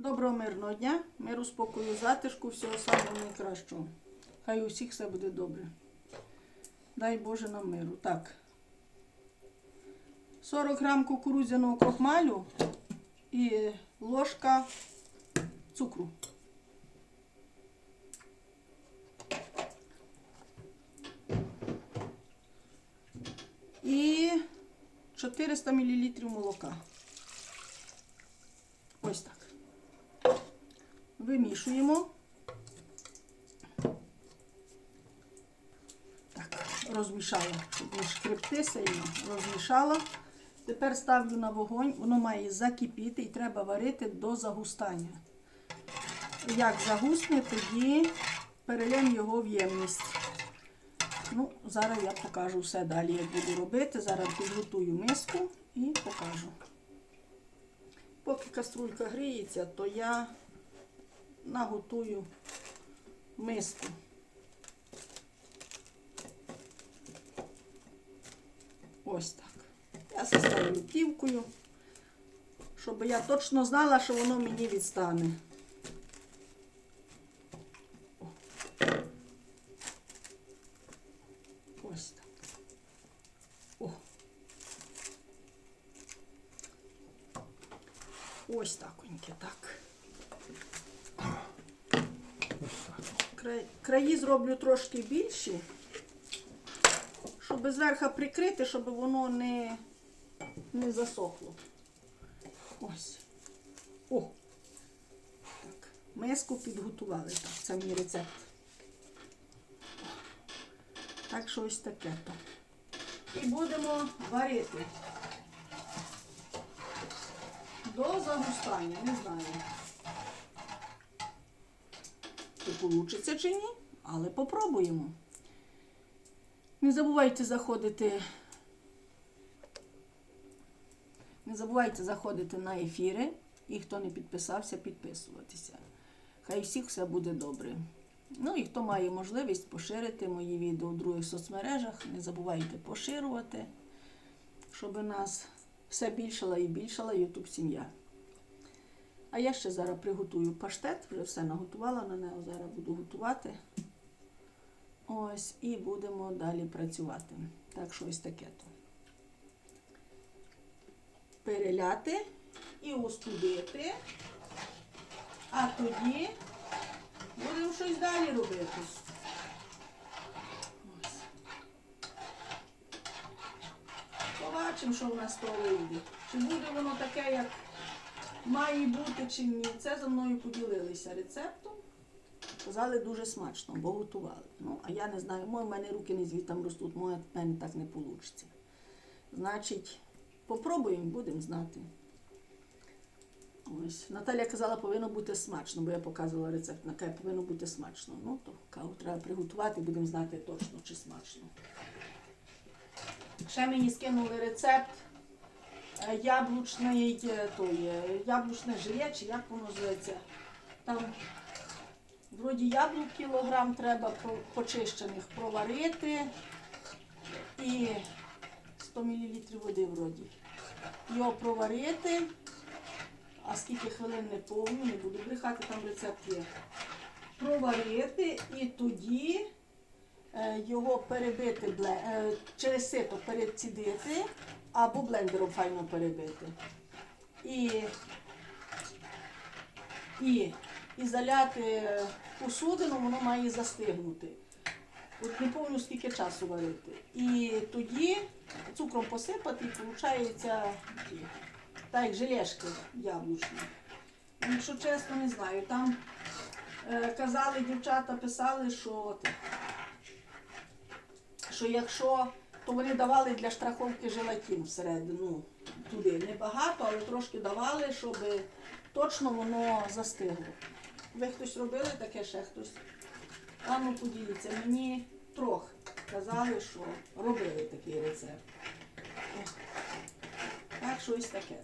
Доброго мирного дня, миру, спокою, затишку, всього самого найкращого. Хай у всіх все буде добре. Дай Боже нам миру. Так. 40 грам кукурудзяного крохмалю і ложка цукру. І 400 мл молока. Ось так. Вимішуємо. Так, розмішала, щоб не шкребти сильно. Розмішала. Тепер ставлю на вогонь, воно має закипіти і треба варити до загустання. Як загусне, тоді перелємо його в ємність. Ну, зараз я покажу все далі, як буду робити. Зараз підготую миску і покажу. Поки каструлька гріється, то я наготую миску. Ось так. Я заставлю плівкою, щоб я точно знала, що воно мені відстане. Ось так. О. Ось так, так. Краї зроблю трошки більші, щоб зверху прикрити, щоб воно не, не засохло. Ось. О! Так. Миску підготували. Так, це мій рецепт. Так що ось таке то. І будемо варити. До загустання, не знаю. Чи вийде чи ні, але попробуємо. Не забувайте заходити. Не забувайте заходити на ефіри і хто не підписався, підписуватися. Хай всіх все буде добре. Ну і хто має можливість поширити мої відео в других соцмережах, не забувайте поширювати, щоб нас все більшала і більшала YouTube сім'я. А я ще зараз приготую паштет, вже все наготувала на нього, зараз буду готувати. Ось, і будемо далі працювати. Так що ось таке то. Переляти і остудити, а тоді будемо щось далі робити. Ось. Побачимо, що в нас то вийде. Чи буде воно таке, як має бути чи ні. Це за мною поділилися рецептом. Казали дуже смачно, бо готували. Ну, а я не знаю, може, в мене руки не звідтам ростуть, може, в мене так не вийде. Значить, попробуємо, будемо знати. Ось. Наталя казала, повинно бути смачно, бо я показувала рецепт, на каже, повинно бути смачно. Ну, то каву треба приготувати, будемо знати точно, чи смачно. Ще мені скинули рецепт яблучний, е, той, е, яблучне желе, чи як воно зветься. Там вроді яблук кілограм треба почищених проварити і 100 мл води вроді. Його проварити, а скільки хвилин не повну, не буду брехати, там рецепт є. Проварити і тоді е, його перебити е, через сито перецідити або блендером файно перебити. І, і, і заляти посудину, воно має застигнути. От не пам'ятаю, скільки часу варити. І тоді цукром посипати, і виходить так, як желешки яблучні. Якщо чесно, не знаю. Там е, казали, дівчата писали, що, що якщо, то вони давали для штраховки желатин всередину туди. Небагато, але трошки давали, щоб точно воно застигло. Ви хтось робили таке ще хтось? А ну поділіться, мені трохи казали, що робили такий рецепт. Так, що ось таке.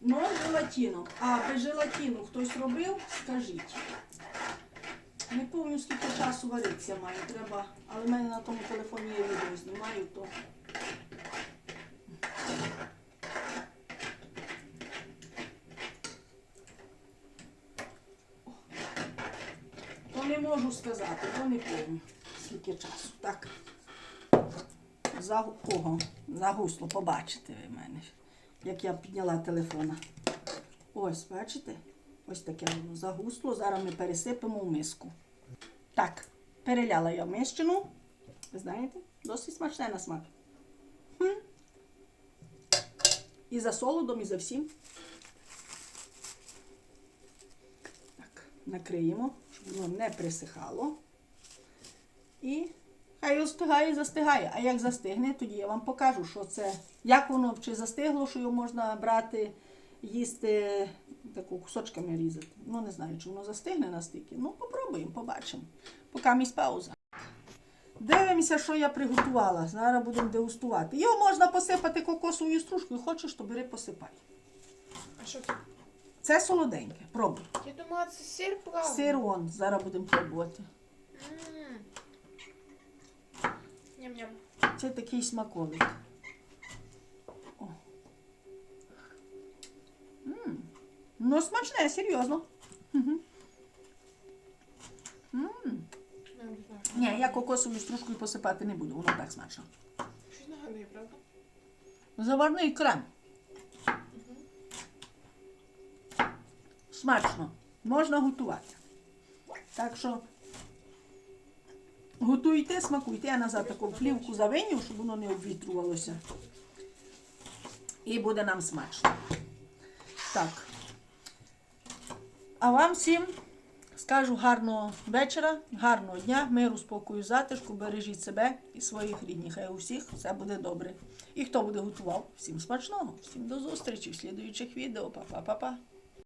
Ну, з. А без желатину хтось робив, скажіть. Не помню, скільки часу варитися має, треба, але в мене на тому телефоні є відео знімаю, то То не можу сказати, то не помню, скільки часу. Так. За... Ого, загусло, побачите ви мене, як я підняла телефона. Ось, бачите? Ось таке воно загусло. Зараз ми пересипемо в миску. Так, переляла я мищину. Ви знаєте, досить смачне на смак. Хм. І за солодом, і за всім. Так, накриємо, щоб воно не присихало. І хай остигає, застигає. А як застигне, тоді я вам покажу, що це, як воно чи застигло, що його можна брати, їсти таку кусочками різати. Ну, не знаю, чи воно застигне настільки. Ну, попробуємо, побачимо. Поки місь пауза. Дивимося, що я приготувала. Зараз будемо дегустувати. Його можна посипати кокосовою стружкою. Хочеш, то бери посипай. А що це? Це солоденьке. Пробуй. Я думала, це сир плавлений. Сир он. Зараз будемо пробувати. Ням-ням. Це такий смаколик. Ну, смачне, серйозно. Мгм. М. Не. Ні, я кокосовою стружкою посипати не буду, воно так смачно. Щось нагадує, правда? Заварний крем. Смачно. Можна готувати. Так що готуйте, смакуйте. Я назад таку плівку завиню, щоб воно не обвітрювалося. І буде нам смачно. Так. А вам всім скажу гарного вечора, гарного дня, миру, спокою, затишку, бережіть себе і своїх рідних. Хай у всіх все буде добре. І хто буде готував, всім смачного, всім до зустрічі в слідуючих відео. Па-па-па-па.